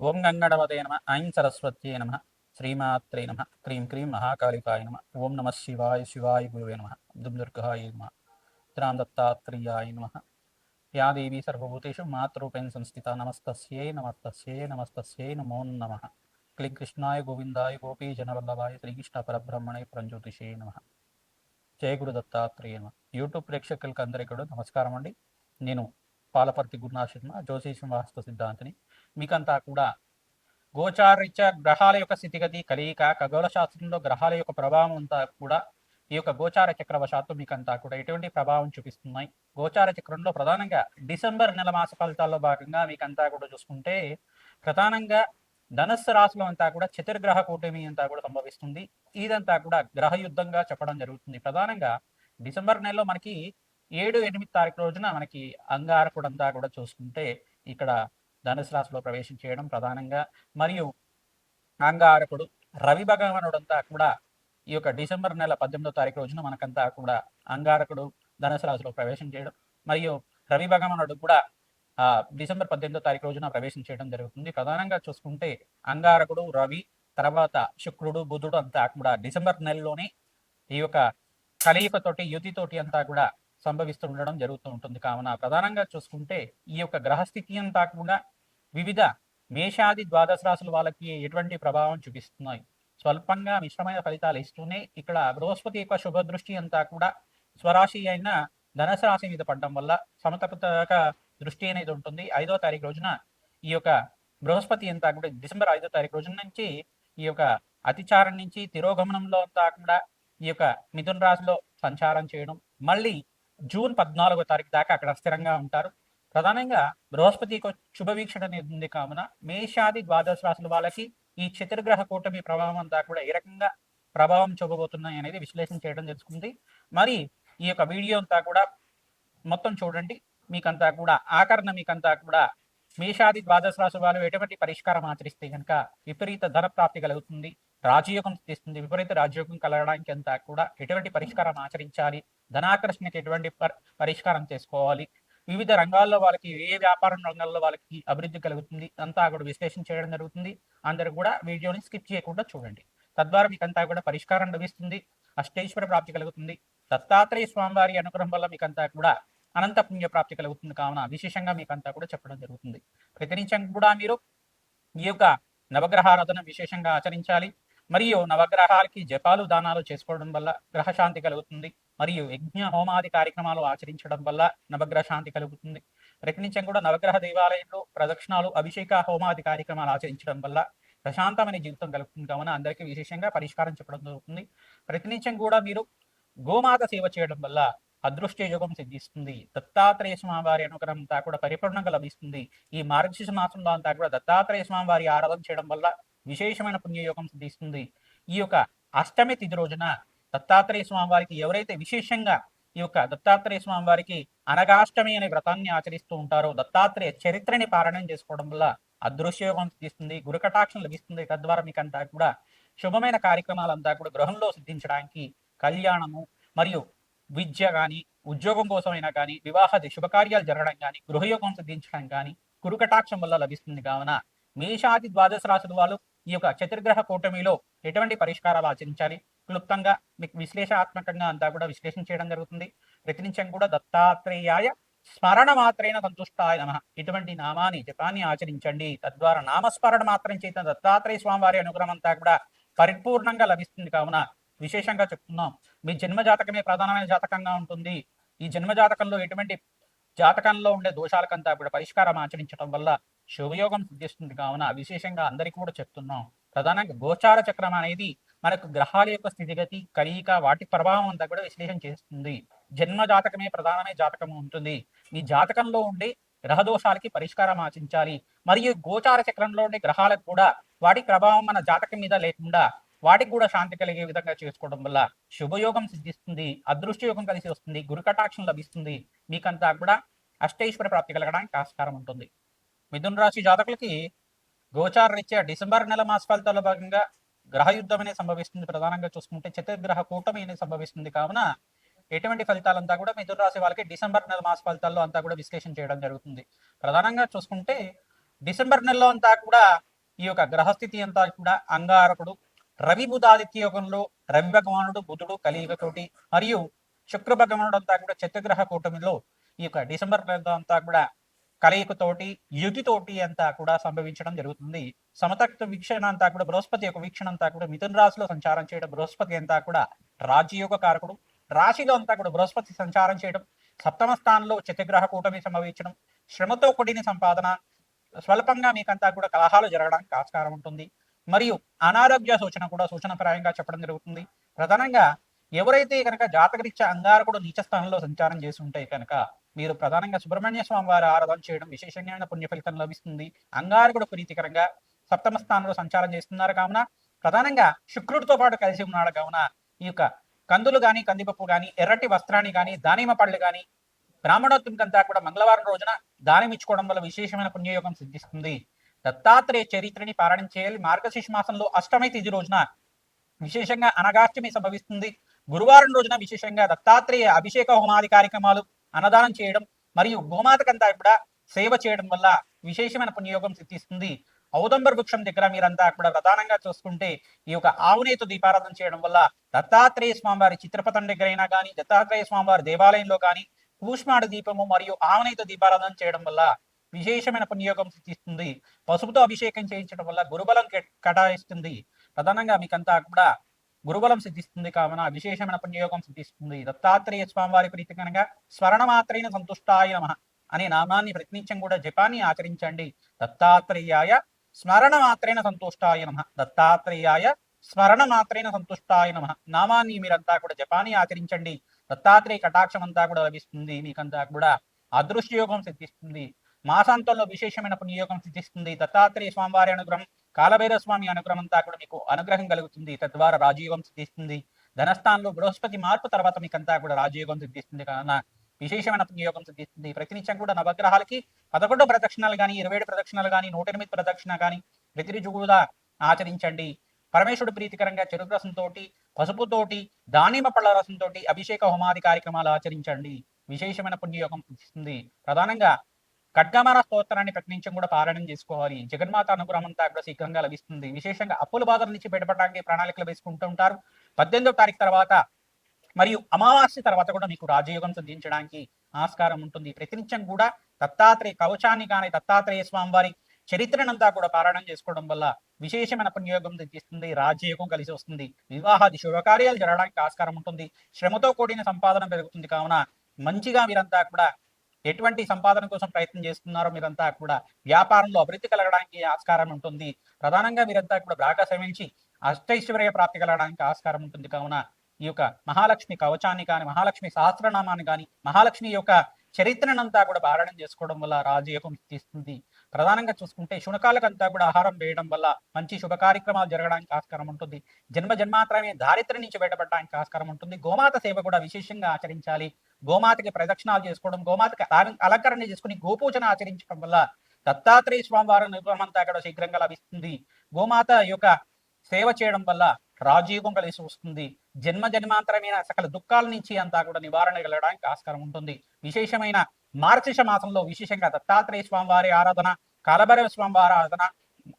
ఓం గంగణవదే నమ ఐం సరస్వత్యే నమ శ్రీమాత్రే నమ క్రీం క్రీం మహాకాళికాయ నమ ఓం నమ శివాయ శివాయ గురువే నమ దుర్గాయ నమ త్రాం దత్తాత్రేయాయ నమ. యా దేవీ సర్వభూతేషు మాతృపేణ సంస్థిత నమస్తస్యై నమస్తస్యై నమస్తస్యై నమో నమ. క్లీం కృష్ణాయ గోవిందాయ గోపీ జనవల్లభాయ శ్రీకృష్ణ పరబ్రహ్మణే ప్రంజ్యోతిషే నమ. జయ గురు దత్తాత్రేయ నమ. యూట్యూబ్ ప్రేక్షకులకు అందరికీ కూడా నమస్కారం అండి. నేను పాలపర్తి గురునాశర్మ జ్యోతిషం వాస్తు సిద్ధాంతిని మీకంతా కూడా. గోచారీత్యా గ్రహాల యొక్క స్థితిగతి కలియిక ఖగోళ శాస్త్రంలో గ్రహాల యొక్క ప్రభావం అంతా కూడా ఈ యొక్క గోచార చక్రవశాత్తు మీకంతా కూడా ఎటువంటి ప్రభావం చూపిస్తున్నాయి? గోచార చక్రంలో ప్రధానంగా డిసెంబర్ నెల మాస ఫలితాల్లో భాగంగా మీకంతా కూడా చూసుకుంటే ప్రధానంగా ధనస్సు రాశిలో అంతా కూడా చతుర్గ్రహ కూటమి అంతా కూడా సంభవిస్తుంది. ఇదంతా కూడా గ్రహ యుద్ధంగా చెప్పడం జరుగుతుంది. ప్రధానంగా డిసెంబర్ నెలలో మనకి ఏడు ఎనిమిది తారీఖు రోజున మనకి అంగారకుడంతా కూడా చూసుకుంటే ఇక్కడ ధనుసు రాశిలో ప్రవేశం చేయడం ప్రధానంగా. మరియు అంగారకుడు రవి భగవానుడంతా కూడా ఈ యొక్క డిసెంబర్ నెల పద్దెనిమిదో తారీఖు రోజున మనకంతా కూడా అంగారకుడు ధనుసు రాశిలో ప్రవేశం చేయడం. మరియు రవి భగవానుడు కూడా డిసెంబర్ పద్దెనిమిదో తారీఖు రోజున ప్రవేశం చేయడం జరుగుతుంది. ప్రధానంగా చూసుకుంటే అంగారకుడు రవి తర్వాత శుక్రుడు బుధుడు అంతా కూడా డిసెంబర్ నెలలోనే ఈ యొక్క కలయికతోటి యుతితోటి అంతా కూడా సంభవిస్తూ ఉండడం జరుగుతూ ఉంటుంది. కావున ప్రధానంగా చూసుకుంటే ఈ యొక్క గ్రహస్థితి అంతా కూడా వివిధ మేషాది ద్వాదశ రాసులు వాళ్ళకి ఎటువంటి ప్రభావం చూపిస్తున్నాయి? స్వల్పంగా మిశ్రమైన ఫలితాలు ఇస్తూనే ఇక్కడ బృహస్పతి యొక్క శుభ దృష్టి అంతా కూడా స్వరాశి అయిన ధనస రాశి మీద పడడం వల్ల సమతపతక దృష్టి అనేది ఉంటుంది. ఐదో తారీఖు రోజున ఈ యొక్క బృహస్పతి అంతా కూడా డిసెంబర్ ఐదో తారీఖు రోజున నుంచి ఈ యొక్క అతిచారం నుంచి తిరోగమనంలో అంతా కూడా ఈ యొక్క మిథున రాశిలో సంచారం చేయడం. మళ్ళీ జూన్ పద్నాలుగో తారీఖు దాకా అక్కడ స్థిరంగా ఉంటారు. ప్రధానంగా బృహస్పతి శుభవీక్షణ అనేది ఉంది కావున మేషాది ద్వాదశ రాశుల వాళ్ళకి ఈ చతుర్గ్రహ కూటమి ప్రభావం అంతా కూడా ఏ రకంగా ప్రభావం చూపబోతున్నాయి అనేది విశ్లేషణ చేయడం తెలుసుకుంది మరి ఈ యొక్క వీడియో అంతా కూడా మొత్తం చూడండి. మీకంతా కూడా ఆకరణ మీకంతా కూడా మేషాది ద్వాదశ రాశి వాళ్ళు ఎటువంటి పరిష్కారం ఆచరిస్తే కనుక విపరీత ధన ప్రాప్తి కలుగుతుంది రాజయోగం తీస్తుంది విపరీత రాజయోగం కలగడానికి అంతా కూడా ఎటువంటి పరిష్కారం ఆచరించాలి ధనాకర్షణకి ఎటువంటి పరిష్కారం చేసుకోవాలి వివిధ రంగాల్లో వాళ్ళకి ఏ వ్యాపార రంగాల్లో వాళ్ళకి అభివృద్ధి కలుగుతుంది అంతా కూడా విశ్లేషణ చేయడం జరుగుతుంది. అందరూ కూడా వీడియోని స్కిప్ చేయకుండా చూడండి. తద్వారా మీకు అంతా కూడా పరిష్కారం లభిస్తుంది. అష్టేశ్వర ప్రాప్తి కలుగుతుంది. దత్తాత్రేయ స్వామివారి అనుగ్రహం వల్ల మీకు అంతా కూడా అనంత పుణ్య ప్రాప్తి కలుగుతుంది కావున విశేషంగా మీకు అంతా కూడా చెప్పడం జరుగుతుంది. ప్రతినిత్యం కూడా మీరు ఈ యొక్క నవగ్రహారాధన విశేషంగా ఆచరించాలి. మరియు నవగ్రహాలకి జపాలు దానాలు చేసుకోవడం వల్ల గ్రహశాంతి కలుగుతుంది. మరియు యజ్ఞ హోమాది కార్యక్రమాలు ఆచరించడం వల్ల నవగ్రహ శాంతి కలుగుతుంది. ప్రతినిత్యం కూడా నవగ్రహ దేవాలయంలో ప్రదక్షిణాలు అభిషేక హోమాది కార్యక్రమాలు ఆచరించడం వల్ల ప్రశాంతమైన జీవితం కలుగుతుంది. కావున అందరికీ విశేషంగా పరిష్కారం చెప్పడం జరుగుతుంది. ప్రతినిత్యం కూడా మీరు గోమాత సేవ చేయడం వల్ల అదృష్ట యోగం సిద్ధిస్తుంది. దత్తాత్రేయ స్వామి వారి అనుగ్రహం అంతా కూడా పరిపూర్ణంగా లభిస్తుంది. ఈ మార్గశిష మాసంలో అంతా కూడా దత్తాత్రేయ స్వామి వారి ఆరాధన చేయడం వల్ల విశేషమైన పుణ్యయోగం సిద్ధిస్తుంది. ఈ యొక్క అష్టమి తిథి రోజున దత్తాత్రేయ స్వామి వారికి ఎవరైతే విశేషంగా ఈ యొక్క దత్తాత్రేయ స్వామి వారికి అనగాష్టమి అనే వ్రతాన్ని ఆచరిస్తూ ఉంటారో దత్తాత్రేయ చరిత్రని పారాయణం చేసుకోవడం వల్ల అదృశ్యయోగం సిద్ధిస్తుంది గురుకటాక్షం లభిస్తుంది. తద్వారా మీకంతా కూడా శుభమైన కార్యక్రమాలంతా కూడా గృహంలో సిద్ధించడానికి కళ్యాణము మరియు విద్య కానీ ఉద్యోగం కోసమైనా కానీ వివాహ శుభకార్యాలు జరగడం కానీ గృహయోగం సిద్ధించడం కానీ గురుకటాక్షం వల్ల లభిస్తుంది. కావున మేషాది ద్వాదశ రాశుల వాళ్ళు ఈ యొక్క చతుర్గ్రహ కూటమిలో ఎటువంటి పరిష్కారాలు ఆచరించాలి? క్లుప్తంగా మీకు విశ్లేషాత్మకంగా అంతా కూడా విశ్లేషణ చేయడం జరుగుతుంది. ప్రతినిత్యం కూడా దత్తాత్రేయాయ స్మరణ మాత్రైన సంతుష్టాయ నమ. ఇటువంటి నామాన్ని జపాన్ని ఆచరించండి. తద్వారా నామస్మరణ మాత్రం చేత దత్తాత్రేయ స్వామి వారి అనుగ్రహం అంతా కూడా పరిపూర్ణంగా లభిస్తుంది. కావున విశేషంగా చెప్తున్నాం. మీ జన్మ జాతకమే ప్రధానమైన జాతకంగా ఉంటుంది. ఈ జన్మ జాతకంలో ఎటువంటి జాతకంలో ఉండే దోషాలకంతా కూడా పరిష్కారం ఆచరించడం వల్ల శుభయోగం సిద్ధిస్తుంది. కావున విశేషంగా అందరికీ కూడా చెప్తున్నాం. ప్రధానంగా గోచార చక్రం అనేది మనకు గ్రహాల యొక్క స్థితిగతి కలియిక వాటి ప్రభావం అంతా కూడా విశ్లేషణ చేస్తుంది. జన్మ జాతకమే ప్రధానమైన జాతకం ఉంటుంది. మీ జాతకంలో ఉండే గ్రహ దోషాలకి పరిష్కారం ఆచించాలి మరియు గోచార చక్రంలో ఉండే గ్రహాలకు కూడా వాటి ప్రభావం మన జాతకం మీద లేకుండా వాటికి కూడా శాంతి కలిగే విధంగా చేసుకోవడం వల్ల శుభయోగం సిద్ధిస్తుంది అదృష్టయోగం కలిసి వస్తుంది గురుకటాక్షం లభిస్తుంది. మీకంతా కూడా అష్టైశ్వర ప్రాప్తి కలగడానికి ఆస్కారం ఉంటుంది. మిథున రాశి జాతకులకి గోచార రీత్యా డిసెంబర్ నెల మాస ఫలితాల్లో భాగంగా గ్రహ యుద్ధం అనేది సంభవిస్తుంది ప్రధానంగా చూసుకుంటే చతుర్గ్రహ కూటమి అనేది సంభవిస్తుంది. కావున ఎటువంటి ఫలితాలంతా కూడా మిథున రాశి వాళ్ళకి డిసెంబర్ నెల మాస ఫలితాల్లో అంతా కూడా విశ్లేషణ చేయడం జరుగుతుంది. ప్రధానంగా చూసుకుంటే డిసెంబర్ నెలలో అంతా కూడా ఈ యొక్క గ్రహస్థితి అంతా కూడా అంగారకుడు రవి బుధాదిత్య యోగంలో రవి భగవానుడు బుధుడు కలియుగతోటి మరియు శుక్ర భగవానుడు అంతా కూడా చతుర్గ్రహ కూటమిలో ఈ యొక్క డిసెంబర్ నెలలో అంతా కూడా కలయికతోటి యుతితోటి అంతా కూడా సంభవించడం జరుగుతుంది. సమతక్త వీక్షణ అంతా కూడా బృహస్పతి యొక్క వీక్షణ అంతా కూడా మిథున రాశిలో సంచారం చేయడం బృహస్పతి అంతా కూడా రాజయోగ కారకుడు. రాశిలో అంతా కూడా బృహస్పతి సంచారం చేయడం సప్తమ స్థానంలో చతుగ్రహ కూటమి సంభవించడం శ్రమతో కూడిన సంపాదన స్వల్పంగా మీకంతా కూడా కలహాలు జరగడానికి ఆస్కారం ఉంటుంది. మరియు అనారోగ్య సూచన కూడా సూచనప్రాయంగా చెప్పడం జరుగుతుంది. ప్రధానంగా ఎవరైతే కనుక జాతకరీత్యా అంగారకుడు నీచ స్థానంలో సంచారం చేసి ఉంటే కనుక మీరు ప్రధానంగా సుబ్రహ్మణ్య స్వామి వారి ఆరాధన చేయడం విశేషంగా పుణ్య ఫలితం లభిస్తుంది. అంగారకుడు ప్రీతికరంగా సప్తమ స్థానంలో సంచారం చేస్తున్నారు కావున ప్రధానంగా శుక్రుడితో పాటు కలిసి ఉన్నాడు కావున ఈ యొక్క కందులు గాని కందిపప్పు గాని ఎర్రటి వస్త్రాన్ని కానీ దానిమ్మ పళ్ళు గాని బ్రాహ్మణోత్తంకంతా కూడా మంగళవారం రోజున దానం ఇచ్చుకోవడం వల్ల విశేషమైన పుణ్యయోగం సిద్ధిస్తుంది. దత్తాత్రేయ చరిత్రని పారాయణం చేయాలి. మార్గశీర్ష మాసంలో అష్టమి తిథి రోజున విశేషంగా అనగాష్టమి సంభవిస్తుంది. గురువారం రోజున విశేషంగా దత్తాత్రేయ అభిషేక హోమాది కార్యక్రమాలు అన్నదానం చేయడం మరియు గోమాతకంతా కూడా సేవ చేయడం వల్ల విశేషమైన పుణ్యయోగం సిద్ధిస్తుంది. ఔదంబర్ వృక్షం దగ్గర మీరంతా కూడా ప్రధానంగా చూసుకుంటే ఈ యొక్క ఆవునేతు దీపారాధన చేయడం వల్ల దత్తాత్రేయ స్వామివారి చిత్రపటం దగ్గరైనా కానీ దత్తాత్రేయ స్వామివారి దేవాలయంలో కానీ కూష్మాడ దీపము మరియు ఆవనేత దీపారాధన చేయడం వల్ల విశేషమైన పుణ్యయోగం సిద్ధిస్తుంది. పసుపుతో అభిషేకం చేయించడం వల్ల గురుబలం కేటాయిస్తుంది. ప్రధానంగా మీకంతా కూడా గురుబలం సిద్ధిస్తుంది కావున విశేషమైన పుణ్యయోగం సిద్ధిస్తుంది. దత్తాత్రేయ స్వామివారి ప్రీతి కనుక మాత్రైన సంతుష్టాయ నమ అనే నామాన్ని ప్రతినిత్యం కూడా జపాన్ని ఆచరించండి. దత్తాత్రేయాయ స్మరణమాత్రైన సంతుష్టాయ నమ. దత్తాత్రేయాయ స్మరణమాత్రైన సంతుష్టాయ నమ. నామాన్ని మీరంతా కూడా జపాన్ని ఆచరించండి. దత్తాత్రేయ కటాక్షం అంతా కూడా లభిస్తుంది. మీకంతా కూడా అదృశ్యయోగం సిద్ధిస్తుంది. మాసాంతంలో విశేషమైన పుణ్యయోగం సిద్ధిస్తుంది. దత్తాత్రేయ స్వామివారి అనుగ్రహం కాలభైరవ స్వామి అనుగ్రహం అంతా కూడా మీకు అనుగ్రహం కలుగుతుంది. తద్వారా రాజయోగం సిద్ధిస్తుంది. ధనస్థానంలో బృహస్పతి మార్పు తర్వాత మీకంతా కూడా రాజయోగం సిద్ధిస్తుంది. కావున విశేషమైన పుణ్యయోగం సిద్ధిస్తుంది. ప్రతినిత్యం కూడా నవగ్రహాలకి పదకొండు ప్రదక్షిణాలు కానీ ఇరవై ఏడు ప్రదక్షిణాలు కానీ నూట ఎనిమిది ప్రదక్షిణ కానీ ప్రతిరోజు కూడా ఆచరించండి. పరమేశ్వరుడు ప్రీతికరంగా చెరుకు రసంతోటి పసుపుతోటి దానిమ్మ పళ్ళ రసంతోటి అభిషేక హోమాది కార్యక్రమాలు ఆచరించండి. విశేషమైన పుణ్యయోగం సిద్ధిస్తుంది. ప్రధానంగా ఖడ్గమార స్తోత్రాన్ని ప్రకటించడం కూడా పారాయణం చేసుకోవాలి. జగన్మాత అనుగ్రహం అంతా కూడా శీఘ్రంగా లభిస్తుంది. విశేషంగా అప్పుల బాధల నుంచి బయటపడడానికి ప్రణాళికలు వేసుకుంటూ ఉంటారు. పద్దెనిమిదో తారీఖు తర్వాత మరియు అమావాస్య తర్వాత కూడా మీకు రాజయోగం సిద్ధించడానికి ఆస్కారం ఉంటుంది. ప్రతినిత్యం కూడా దత్తాత్రేయ కవచాన్ని కానీ దత్తాత్రేయ స్వామి వారి చరిత్రనంతా కూడా పారాయణం చేసుకోవడం వల్ల విశేషమైన పుణ్యయోగం సిద్ధిస్తుంది. రాజయోగం కలిసి వస్తుంది. వివాహాది శుభకార్యాలు జరగడానికి ఆస్కారం ఉంటుంది. శ్రమతో కూడిన సంపాదన పెరుగుతుంది. కావున మంచిగా మీరంతా కూడా ఎటువంటి సంపాదన కోసం ప్రయత్నం చేస్తున్నారో మీరంతా కూడా వ్యాపారంలో అభివృద్ధి కలగడానికి ఆస్కారం ఉంటుంది. ప్రధానంగా మీరంతా కూడా బాగా శ్రమించి అష్టైశ్వర్య ప్రాప్తి కలగడానికి ఆస్కారం ఉంటుంది. కావున ఈ యొక్క మహాలక్ష్మి కవచాన్ని కానీ మహాలక్ష్మి సహస్రనామాన్ని కానీ మహాలక్ష్మి యొక్క చరిత్రనంతా కూడా పారాయణం చేసుకోవడం వల్ల రాజయోగం తీస్తుంది. ప్రధానంగా చూసుకుంటే శునకాలకంతా కూడా ఆహారం వేయడం వల్ల మంచి శుభ కార్యక్రమాలు జరగడానికి ఆస్కారం ఉంటుంది. జన్మ జన్మాత్రమే దారిద్ర్యం నుంచి బయటపడడానికి ఆస్కారం ఉంటుంది. గోమాత సేవ కూడా విశేషంగా ఆచరించాలి. గోమాతకి ప్రదక్షిణాలు చేసుకోవడం గోమాతకి అలంకరణ చేసుకుని గోపూజన ఆచరించడం వల్ల దత్తాత్రేయ స్వామి వారి అనుగ్రహం అంతా కూడా శీఘ్రంగా లభిస్తుంది. గోమాత యొక్క సేవ చేయడం వల్ల రాజీవం కలిసి వస్తుంది. జన్మ జన్మాంతరమైన సకల దుఃఖాల నుంచి అంతా కూడా నివారణ కలగడానికి ఆస్కారం ఉంటుంది. విశేషమైన మార్గశిష మాసంలో విశేషంగా దత్తాత్రేయ స్వామి వారి ఆరాధన కాలభైరవ స్వామి వారి ఆరాధన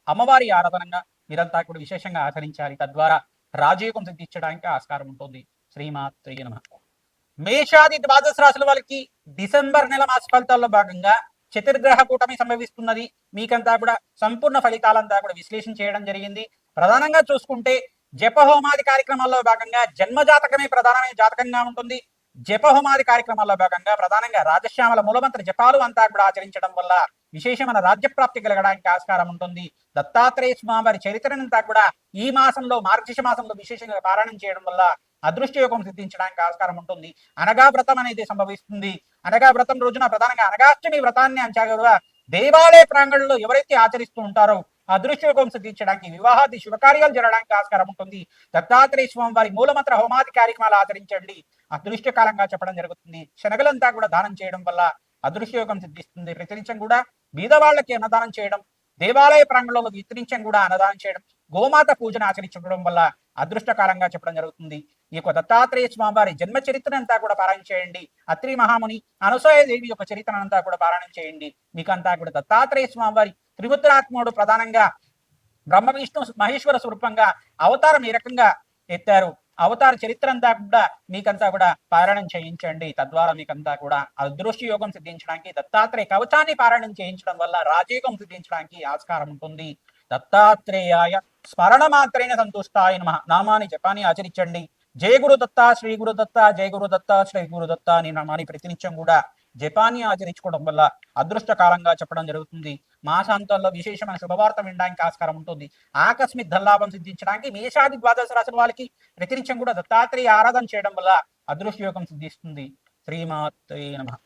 అమ్మవారి ఆరాధనగా మీరంతా కూడా విశేషంగా ఆచరించాలి. తద్వారా రాజయోగం సిద్ధించడానికి ఆస్కారం ఉంటుంది. శ్రీమాత్రి నమ. మేషాది ద్వాదశ రాశుల వాళ్ళకి డిసెంబర్ నెల మాస ఫలితాల్లో భాగంగా చతుర్గ్రహ కూటమి సంభవిస్తున్నది. మీకంతా కూడా సంపూర్ణ ఫలితాలంతా కూడా విశ్లేషణ చేయడం జరిగింది. ప్రధానంగా చూసుకుంటే జపహోమాది కార్యక్రమాల్లో భాగంగా జన్మ జాతకమే ప్రధానమైన జాతకంగా ఉంటుంది. జపహోమాది కార్యక్రమాల్లో భాగంగా ప్రధానంగా రాజశ్యామల మూలమంత్ర జపాలు అంతా కూడా ఆచరించడం వల్ల విశేషమైన రాజ్యప్రాప్తి కలగడానికి ఆస్కారం ఉంటుంది. దత్తాత్రేయ స్వామి వారి చరిత్రనంతా కూడా ఈ మాసంలో మార్గశిష మాసంలో విశేషంగా పారాయణం చేయడం వల్ల అదృష్ట యోగం సిద్ధించడానికి ఆస్కారం ఉంటుంది. అనగా వ్రతం అనేది సంభవిస్తుంది. అనగా వ్రతం రోజున ప్రధానంగా అనగాష్టమి వ్రతాన్ని అంచాగా దేవాలయ ప్రాంగణంలో ఎవరైతే ఆచరిస్తూ ఉంటారో అదృష్ట యోగం సిద్ధించడానికి వివాహాది శుభకార్యాలు జరగడానికి ఆస్కారం ఉంటుంది. దత్తాత్రేయ స్వామి వారి మూలమంత్ర హోమాది కార్యక్రమాలు ఆచరించండి. అదృష్టకాలంగా చెప్పడం జరుగుతుంది. శనగలంతా కూడా దానం చేయడం వల్ల అదృష్టయోగం సిద్ధిస్తుంది. ప్రతినిత్యం కూడా బీదవాళ్ళకి అన్నదానం చేయడం దేవాలయ ప్రాంగణంలో విస్తరించం కూడా అన్నదానం చేయడం గోమాత పూజను ఆచరించడం వల్ల అదృష్టకాలంగా చెప్పడం జరుగుతుంది. ఈ యొక్క దత్తాత్రేయ స్వామివారి జన్మ జన్మ చరిత్రనంతా కూడా పారాయణ చేయండి. అత్రి మహాముని అనసూయ దేవి యొక్క చరిత్రనంతా కూడా పారాయణం చేయండి. మీకంతా కూడా దత్తాత్రేయ స్వామివారి త్రిగుత్రాత్ముడు ప్రధానంగా బ్రహ్మ విష్ణు మహేశ్వర స్వరూపంగా అవతారం ఈ రకంగా ఎత్తారు? అవతార చరిత్ర అంతా కూడా మీకంతా కూడా పారాయణం చేయించండి. తద్వారా మీకంతా కూడా అదృష్టి యోగం సిద్ధించడానికి దత్తాత్రేయ కవచాన్ని పారాయణం చేయించడం వల్ల రాజయోగం సిద్ధించడానికి ఆస్కారం ఉంటుంది. దత్తాత్రేయాయ స్మరణ మాత్రేణ సంతుష్టాయ నమ. నామాని జపాన్ని ఆచరించండి. జయ గురు దత్త శ్రీ గురు దత్త జయ గురు దత్త శ్రీ గురు దత్త అని నామాని ప్రతినిత్యం కూడా జపాన్ని ఆచరించుకోవడం వల్ల అదృష్టకాలంగా చెప్పడం జరుగుతుంది. మాసాంతంలో విశేషమైన శుభవార్త వినడానికి ఆస్కారం ఉంటుంది. ఆకస్మిక ధల్లాభం సిద్ధించడానికి మేషాది ద్వాదశ రాశుల వాళ్ళకి ప్రతినిత్యం కూడా దత్తాత్రేయ ఆరాధన చేయడం వల్ల అదృష్ట యోగం సిద్ధిస్తుంది. శ్రీమాత్రే నమ.